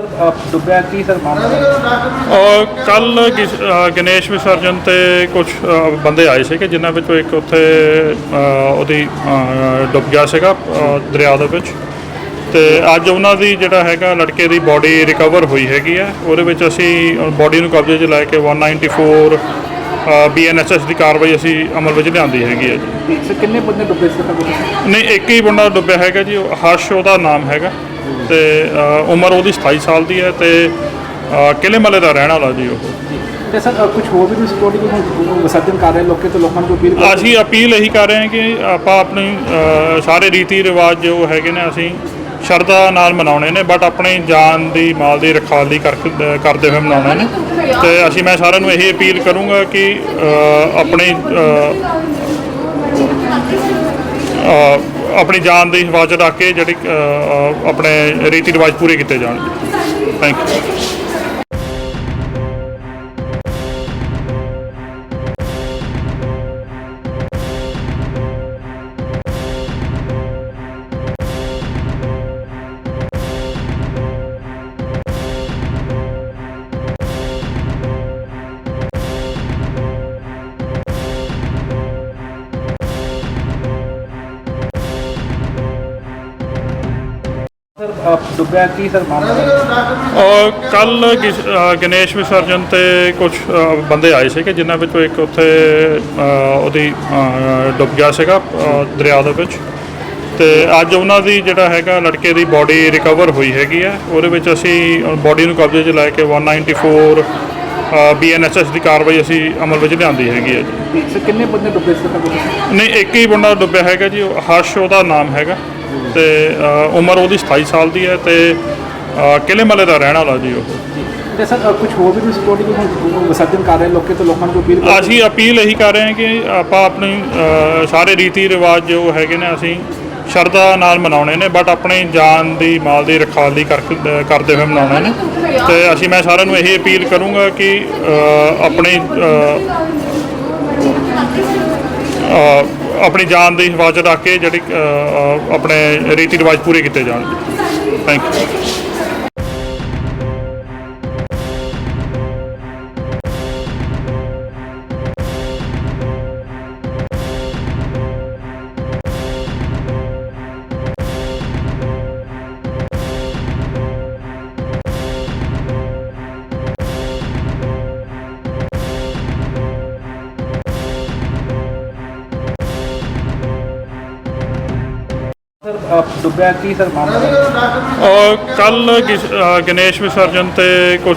ਅ, ਡੁੱਬਿਆ ਕੀ ਸਰ ਮਾਮਲਾ? ਕੱਲ ਗਣੇਸ਼ ਵਿਸਰਜਨ ਤੇ ਕੁਝ ਬੰਦੇ ਆਏ ਸੀਗੇ ਜਿਨ੍ਹਾਂ ਵਿੱਚੋਂ ਇੱਕ ਉੱਥੇ ਉਹਦੀ ਡੁੱਬ ਗਿਆ ਸੀਗਾ ਦਰਿਆ ਦੇ ਵਿੱਚ। ਤੇ ਅੱਜ ਉਹਨਾਂ ਦੀ ਜਿਹੜਾ ਹੈਗਾ ਲੜਕੇ ਦੀ ਬਾਡੀ ਰਿਕਵਰ ਹੋਈ ਹੈਗੀ ਹੈ। ਉਹਦੇ ਵਿੱਚ ਅਸੀਂ ਬਾਡੀ ਨੂੰ ਕਬਜ਼ੇ 'ਚ ਲੈ ਕੇ 194 ਬੀਐਨਐਸਐਸ ਦੀ ਕਾਰਵਾਈ ਅਸੀਂ ਅਮਲ ਵਿੱਚ ਲਿਆਂਦੀ ਹੈਗੀ ਹੈ ਜੀ। ਸਰ ਕਿੰਨੇ ਬੰਦੇ ਡੁੱਬੇ ਸੀ ਸਰ? ਨਹੀਂ ਇੱਕ ਹੀ ਬੰਦਾ ਡੁੱਬਿਆ ਹੈਗਾ ਜੀ ਉਹ ਹਰਸ਼ ਉਹਦਾ ਨਾਮ ਹੈਗਾ। ਤੇ ਅ, ਉਮਰ ਉਹਦੀ 27 ਸਾਲ ਦੀ ਹੈ ਤੇ ਅ, ਕਿਲੇ ਮਲੇ ਦਾ ਰਹਿਣ ਵਾਲਾ ਜੀ ਉਹ। ਤੇ ਸਰ ਕੁਝ ਹੋਰ ਵੀ ਤੁਸੀਂ ਸਕਿਉਰਟੀ ਨੂੰ ਵਿਸਰਜਨ ਕਰ ਰਹੇ ਲੋਕੇ ਤੋਂ ਲੋਕਾਂ ਨੂੰ ਅਪੀਲ ਅਸੀਂ ਅਪੀਲ ਇਹੀ ਕਰ ਰਹੇ ਹਾਂ ਕਿ ਆਪਾਂ ਆਪਣੀ ਅ, ਸਾਰੇ ਰੀਤੀ ਰਿਵਾਜ ਜੋ ਹੈਗੇ ਨੇ ਅਸੀਂ ਸ਼ਰਧਾ ਨਾਲ ਮਨਾਉਣੇ ਨੇ ਬਟ ਆਪਣੀ ਜਾਨ ਦੀ, ਮਾਲ ਦੀ ਰਖਵਾਲੀ ਕਰਦੇ ਹੋਏ ਮਨਾਉਣੇ ਨੇ। ਤੇ ਅਸੀਂ, ਮੈਂ ਸਾਰਿਆਂ ਨੂੰ ਇਹ ਅਪੀਲ ਕਰੂੰਗਾ ਕਿ ਆਪਣੀ ਆਪਣੀ ਜਾਨ ਦੀ ਹਿਫਾਜ਼ਤ ਰੱਖ ਕੇ ਜਿਹੜੀ ਆਪਣੇ ਰੀਤੀ ਰਿਵਾਜ ਪੂਰੇ ਕੀਤੇ ਜਾਣ। ਥੈਂਕ ਯੂ ਡੁੱਬਿਆ ਕੀ ਸਰ ਮਾਮਲਾ ਕੱਲ ਗਣੇਸ਼ ਵਿਸਰਜਨ ਤੇ ਕੁਝ ਬੰਦੇ ਆਏ ਸੀਗੇ ਜਿਨ੍ਹਾਂ ਵਿੱਚੋਂ ਇੱਕ ਉੱਥੇ ਉਹਦੀ ਡੁੱਬ ਗਿਆ ਸੀਗਾ ਦਰਿਆ ਦੇ ਵਿੱਚ। ਤੇ ਅੱਜ ਉਹਨਾਂ ਦੀ ਜਿਹੜਾ ਹੈਗਾ ਲੜਕੇ ਦੀ ਬਾਡੀ ਰਿਕਵਰ ਹੋਈ ਹੈਗੀ ਹੈ। ਉਹਦੇ ਵਿੱਚ ਅਸੀਂ ਬਾਡੀ ਨੂੰ ਕਬਜ਼ੇ 'ਚ ਲੈ ਕੇ 194 ਬੀਐਨਐਸਐਸ ਦੀ ਕਾਰਵਾਈ ਅਸੀਂ ਅਮਲ ਵਿੱਚ ਲਿਆਂਦੀ ਹੈਗੀ ਹੈ ਜੀ। ਸਰ ਕਿੰਨੇ ਬੰਦੇ ਡੁੱਬੇ ਸੀ? ਸਰ ਨਹੀਂ ਇੱਕ ਹੀ ਬੰਦਾ ਡੁੱਬਿਆ ਹੈਗਾ ਜੀ ਉਹ ਹਰਸ਼ ਉਹਦਾ ਨਾਮ ਹੈਗਾ। ਤੇ ਉਮਰ ਉਹਦੀ 27 ਸਾਲ ਦੀ ਹੈ ਤੇ ਕਿਲੇ ਮਲੇ ਦਾ ਰਹਿਣ ਵਾਲਾ ਜੀ ਉਹ। ਤੇ ਸਰ ਕੁਝ ਹੋਰ ਵੀ ਨੂੰ ਵਿਸਰਜਨ ਕਰ ਰਹੇ ਲੋਕੇ ਤੋਂ ਲੋਕਾਂ ਨੂੰ ਅਪੀਲ ਅਸੀਂ ਅਪੀਲ ਇਹੀ ਕਰ ਰਹੇ ਹਾਂ ਕਿ ਆਪਾਂ ਆਪਣੀ ਸਾਰੇ ਰੀਤੀ ਰਿਵਾਜ ਜੋ ਹੈਗੇ ਨੇ ਅਸੀਂ ਸ਼ਰਧਾ ਨਾਲ ਮਨਾਉਣੇ ਨੇ ਬਟ ਆਪਣੀ ਜਾਨ ਦੀ ਮਾਲ ਦੀ ਰਖਵਾਲੀ ਕਰ ਕਰਦੇ ਹੋਏ ਮਨਾਉਣੇ ਨੇ। ਤੇ ਅਸੀਂ ਮੈਂ ਸਾਰਿਆਂ ਨੂੰ ਇਹ ਅਪੀਲ ਕਰੂੰਗਾ ਕਿ ਆਪਣੀ ਆਪਣੀ ਜਾਨ ਦੀ ਹਿਫਾਜ਼ਤ ਰੱਖ ਕੇ ਜਿਹੜੀ ਆਪਣੇ ਰੀਤੀ ਰਿਵਾਜ ਪੂਰੇ ਕੀਤੇ ਜਾਣ। ਥੈਂਕ ਯੂ ਡੁੱਬਿਆ ਕੀ ਸਰ ਮਾਮਲਾ ਔਰ ਕੱਲ ਗਣੇਸ਼ ਵਿਸਰਜਨ ਤੇ ਕੁਝ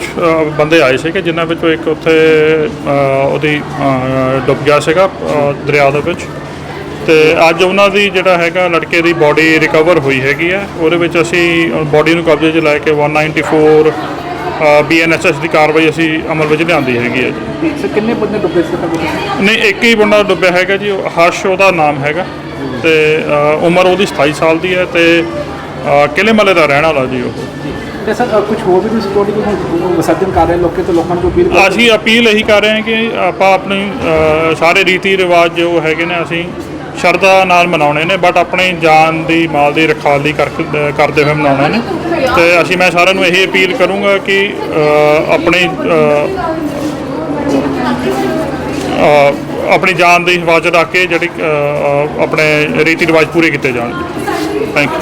ਬੰਦੇ ਆਏ ਸੀਗੇ ਜਿਨ੍ਹਾਂ ਵਿੱਚੋਂ ਇੱਕ ਉੱਥੇ ਅ, ਉਹਦੀ ਅ, ਡੁੱਬ ਗਿਆ ਸੀਗਾ ਅ, ਦਰਿਆ ਦੇ ਵਿੱਚ। ਤੇ ਅੱਜ ਉਹਨਾਂ ਦੀ ਜਿਹੜਾ ਹੈਗਾ ਲੜਕੇ ਦੀ ਬਾਡੀ ਰਿਕਵਰ ਹੋਈ ਹੈਗੀ ਹੈ। ਉਹਦੇ ਵਿੱਚ ਅਸੀਂ ਬਾਡੀ ਨੂੰ ਕਬਜ਼ੇ 'ਚ ਲੈ ਕੇ 194 ਬੀਐਨਐਸਐਸ ਦੀ ਕਾਰਵਾਈ ਅਸੀਂ ਅਮਲ ਵਿੱਚ ਲਿਆਂਦੀ ਹੈਗੀ ਹੈ ਜੀ। ਸਰ ਕਿੰਨੇ ਬੰਦੇ ਡੁੱਬੇ ਸੀ? ਸਰ ਨਹੀਂ ਇੱਕ ਹੀ ਬੰਦਾ ਡੁੱਬਿਆ ਹੈਗਾ ਜੀ ਉਹ ਹਰਸ਼ ਉਹਦਾ ਨਾਮ ਹੈਗਾ। ਤੇ ਉਮਰ ਉਹਦੀ 27 ਸਾਲ ਦੀ ਹੈ ਤੇ ਕਿਲੇ ਮਲੇ ਦਾ ਰਹਿਣ ਵਾਲਾ ਜੀ ਉਹ। ਤੇ ਸਰ ਕੁਝ ਹੋਰ ਵੀ ਤੁਸੀਂ ਸਕਿਉਰਟੀ ਨੂੰ ਵਿਸਰਜਨ ਕਰ ਰਹੇ ਲੋਕੇ ਤੋਂ ਲੋਕਾਂ ਨੂੰ ਅਪੀਲ ਕਰ ਅਸੀਂ ਅਪੀਲ ਇਹੀ ਕਰ ਰਹੇ ਹਾਂ ਕਿ ਆਪਾਂ ਆਪਣੀ ਸਾਰੇ ਰੀਤੀ ਰਿਵਾਜ ਜੋ ਹੈਗੇ ਨੇ ਅਸੀਂ ਸ਼ਰਧਾ ਨਾਲ ਮਨਾਉਣੇ ਨੇ ਬਟ ਆਪਣੀ ਜਾਨ ਦੀ ਮਾਲ ਦੀ ਰਖਵਾਲੀ ਕਰ ਕਰਦੇ ਹੋਏ ਮਨਾਉਣੇ ਨੇ। ਤੇ ਅਸੀਂ ਮੈਂ ਸਾਰਿਆਂ ਨੂੰ ਇਹ ਅਪੀਲ ਕਰੂੰਗਾ ਕਿ ਆਪਣੀ ਆਪਣੀ ਜਾਨ ਦੀ ਹਿਫਾਜ਼ਤ ਰੱਖ ਕੇ ਜਿਹੜੀ ਆਪਣੇ ਰੀਤੀ ਰਿਵਾਜ ਪੂਰੇ ਕੀਤੇ ਜਾਣ। Thank you